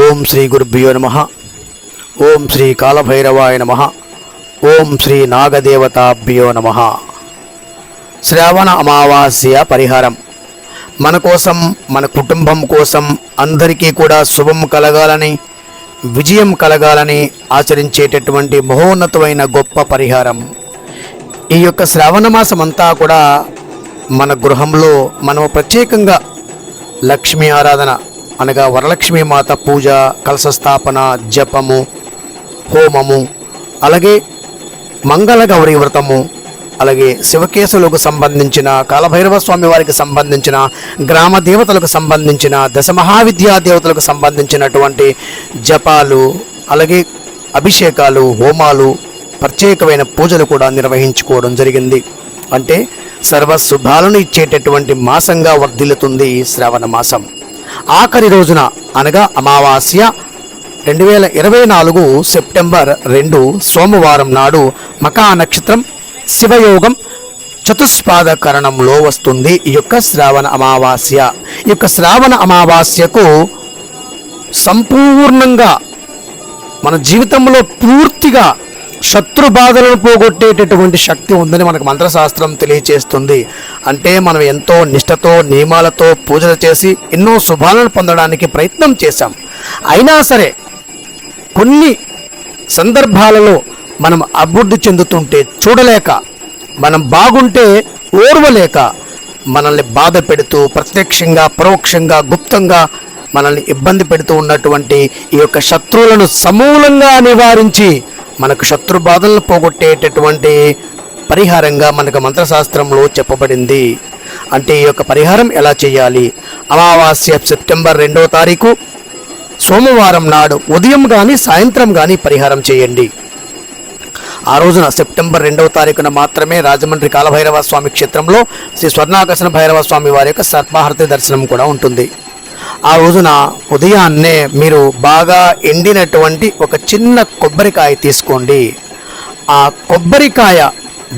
ఓం శ్రీ గురుభ్యో నమ. ఓం శ్రీ కాలభైరవాయ నమ. ఓం శ్రీ నాగదేవతాభ్యో నమ. శ్రావణ అమావాస్య పరిహారం. మన కోసం మన కుటుంబం కోసం అందరికీ కూడా శుభం కలగాలని విజయం కలగాలని ఆచరించేటటువంటి మహోన్నతమైన గొప్ప పరిహారం. ఈ యొక్క శ్రావణ మాసం అంతా కూడా మన గృహంలో మనము ప్రత్యేకంగా లక్ష్మీ ఆరాధన అనగా వరలక్ష్మి మాత పూజ కలశ స్థాపన జపము హోమము అలాగే మంగళ గౌరీ వ్రతము అలాగే శివకేశులకు సంబంధించిన కాలభైరవ స్వామి వారికి సంబంధించిన గ్రామ దేవతలకు సంబంధించిన దశ మహావిద్యా దేవతలకు సంబంధించినటువంటి జపాలు అలాగే అభిషేకాలు హోమాలు ప్రత్యేకమైన పూజలు కూడా నిర్వహించుకోవడం జరిగింది. అంటే సర్వ శుభాలను ఇచ్చేటటువంటి మాసంగా వర్ధిల్లుతుంది ఈ శ్రావణ మాసం. ఆఖరి రోజున అనగా అమావాస్య రెండు వేల ఇరవై నాలుగు సెప్టెంబర్ రెండు సోమవారం నాడు మకా నక్షత్రం శివయోగం చతుష్పాద కరణంలో వస్తుంది. ఈ యొక్క శ్రావణ అమావాస్య. ఈ యొక్క శ్రావణ అమావాస్యకు సంపూర్ణంగా మన జీవితంలో పూర్తిగా శత్రు బాధలను పోగొట్టేటటువంటి శక్తి ఉందని మనకు మంత్రశాస్త్రం తెలియచేస్తుంది. అంటే మనం ఎంతో నిష్టతో నియమాలతో పూజలు చేసి ఎన్నో శుభాలను పొందడానికి ప్రయత్నం చేశాం. అయినా సరే కొన్ని సందర్భాలలో మనం అభివృద్ధి చెందుతుంటే చూడలేక మనం బాగుంటే ఓర్వలేక మనల్ని బాధ పెడుతూ ప్రత్యక్షంగా పరోక్షంగా గుప్తంగా మనల్ని ఇబ్బంది పెడుతూ ఉన్నటువంటి ఈ యొక్క శత్రువులను సమూలంగా నివారించి మనకు శత్రు బాధలను పోగొట్టేటటువంటి పరిహారంగా మనకు మంత్రశాస్త్రంలో చెప్పబడింది. అంటే ఈ యొక్క పరిహారం ఎలా చేయాలి? అమావాస్య సెప్టెంబర్ రెండవ తారీఖు సోమవారం నాడు ఉదయం కానీ సాయంత్రం కానీ పరిహారం చేయండి. ఆ రోజున సెప్టెంబర్ రెండవ తారీఖున మాత్రమే రాజమండ్రి కాలభైరవ స్వామి క్షేత్రంలో శ్రీ స్వర్ణాకర్షణ భైరవ స్వామి వారి యొక్క సర్పహారతి దర్శనం కూడా ఉంటుంది. ఆ రోజున ఉదయాన్నే మీరు బాగా ఎండినటువంటి ఒక చిన్న కొబ్బరికాయ తీసుకోండి. ఆ కొబ్బరికాయ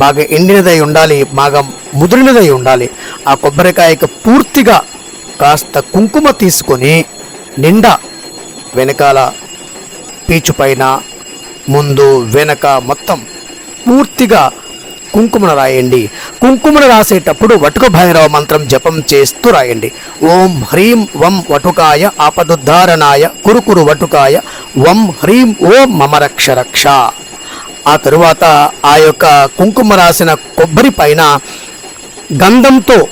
బాగా ఎండినదై ఉండాలి బాగా ముదిరినదై ఉండాలి. ఆ కొబ్బరికాయకు పూర్తిగా కాస్త కుంకుమ తీసుకొని నిండా వెనకాల పీచు పైన ముందు వెనక మొత్తం పూర్తిగా కుంకుమను రాయండి. కుంకుమను రాసేటప్పుడు వటుక భైరవ మంత్రం జపం చేస్తూ రాయండి. ఓం హ్రీం వం వటుకాయ ఆపదుద్ధారణాయ కురుకురు వటుకాయ వం హ్రీం ఓం మమరక్ష రక్ష ఆ తరువాత ఆ యొక్క కుంకుమ రాసిన కొబ్బరి పైన గంధంతో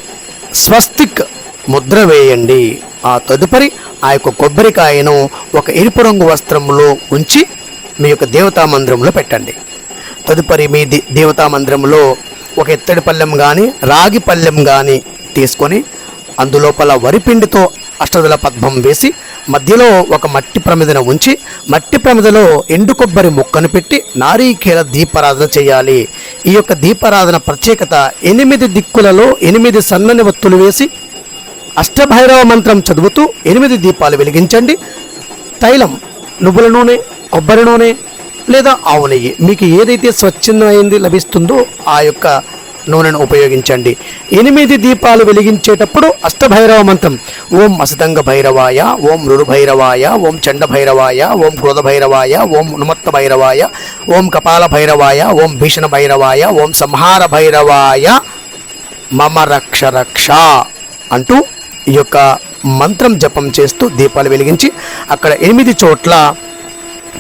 స్వస్తిక్ ముద్ర వేయండి. ఆ తదుపరి ఆ యొక్క కొబ్బరికాయను ఒక ఎరుపు రంగు వస్త్రంలో ఉంచి మీ యొక్క దేవతా మందిరంలో పెట్టండి. తదుపరి మీ దే- దేవతా మందిరంలో ఒక ఎత్తడి పళ్ళెం కానీ రాగి పళ్ళెం కానీ తీసుకొని అందులోపల వరిపిండితో అష్టదల పద్మం వేసి మధ్యలో ఒక మట్టి ప్రమిదన ఉంచి మట్టి ప్రమిదలో ఎండు కొబ్బరి ముక్కను పెట్టి నారీకేల దీపారాధన చేయాలి. ఈ యొక్క దీపారాధన ప్రత్యేకత ఎనిమిది దిక్కులలో ఎనిమిది సన్నని వత్తులు వేసి అష్టభైరవ మంత్రం చదువుతూ ఎనిమిది దీపాలు వెలిగించండి. తైలం నువ్వుల నూనె కొబ్బరి నూనె లేదా ఆవు నెయ్యి. మీకు ఏదైతే స్వచ్ఛందమైంది లభిస్తుందో ఆ యొక్క నూనెను ఉపయోగించండి. ఎనిమిది దీపాలు వెలిగించేటప్పుడు అష్టభైరవ మంత్రం ఓం అసతంగ భైరవాయ ఓం రురు భైరవాయ ఓం చండ భైరవాయ ఓం క్రోధ భైరవాయ ఓం ఉన్మత్త భైరవాయ ఓం కపాల భైరవాయ ఓం భీషణ భైరవాయ ఓం సంహార భైరవాయ మమ రక్ష రక్ష అంటూ ఈ యొక్క మంత్రం జపం చేస్తూ దీపాలు వెలిగించి అక్కడ ఎనిమిది చోట్ల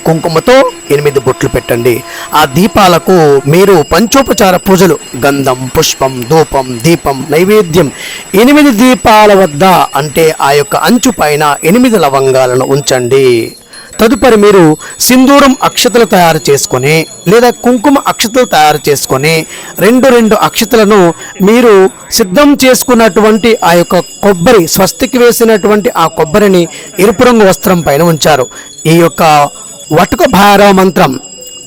కుంకుమతో ఎనిమిది బొట్లు పెట్టండి. ఆ దీపాలకు మీరు పంచోపచార పూజలు. గంధం పుష్పం ధూపం దీపం నైవేద్యం ఎనిమిది దీపాల వద్ద అంటే ఆ యొక్క అంచు పైన ఎనిమిది లవంగాలను ఉంచండి. తదుపరి మీరు సింధూరం అక్షతలు తయారు చేసుకొని లేదా కుంకుమ అక్షతలు తయారు చేసుకొని రెండు రెండు అక్షతలను మీరు సిద్ధం చేసుకున్నటువంటి ఆ యొక్క కొబ్బరి స్వస్తికి వేసినటువంటి ఆ కొబ్బరిని ఎరుపు రంగు వస్త్రం పైన ఉంచారు. ఈ యొక్క వటుక భైరవ మంత్రం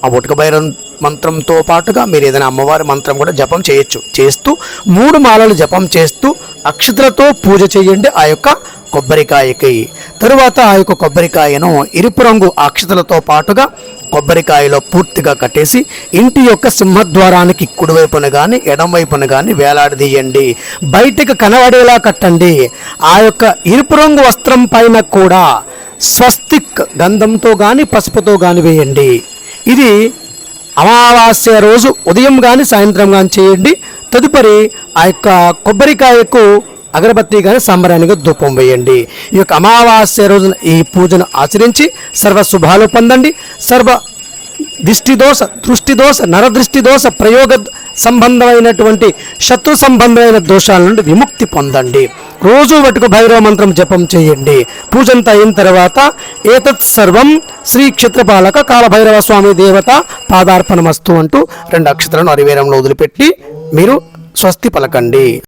ఆ వటుక భైరవ మంత్రంతో పాటుగా మీరు ఏదైనా అమ్మవారి మంత్రం కూడా జపం చేయొచ్చు. చేస్తూ మూడు మాలలు జపం చేస్తూ అక్షతలతో పూజ చేయండి. ఆ యొక్క కొబ్బరికాయకి. తరువాత ఆ యొక్క కొబ్బరికాయను ఎరుపు రంగు అక్షతలతో పాటుగా కొబ్బరికాయలో పూర్తిగా కట్టేసి ఇంటి యొక్క సింహద్వారానికి కుడివైపున కానీ ఎడమవైపున కానీ వేలాడదీయండి. బయటకు కనబడేలా కట్టండి. ఆ యొక్క ఎరుపు రంగు వస్త్రం పైన కూడా స్వస్తిక్ గంధంతో కానీ పసుపుతో కానీ వేయండి. ఇది అమావాస్య రోజు ఉదయం కానీ సాయంత్రం కానీ చేయండి. తదుపరి ఆ యొక్క కొబ్బరికాయకు అగరబత్తి కానీ సంబరానికి ధూపం వేయండి. ఈ యొక్క అమావాస్య రోజున ఈ పూజను ఆచరించి సర్వ శుభాలు పొందండి. సర్వ దిష్టిదోష దోష దృష్టి దోష దోష ప్రయోగ సంబంధమైనటువంటి శత్రు సంబంధమైన దోషాల నుండి విముక్తి పొందండి. రోజు వటుకు భైరవ మంత్రం జపం చేయండి. పూజంతా అయిన తర్వాత ఏతత్ సర్వం శ్రీ క్షేత్రపాలక కాలభైరవ స్వామి దేవత పాదార్పణమస్తు అంటూ రెండు అక్షరాలను అరివేరంలో వదిలిపెట్టి మీరు స్వస్తి పలకండి.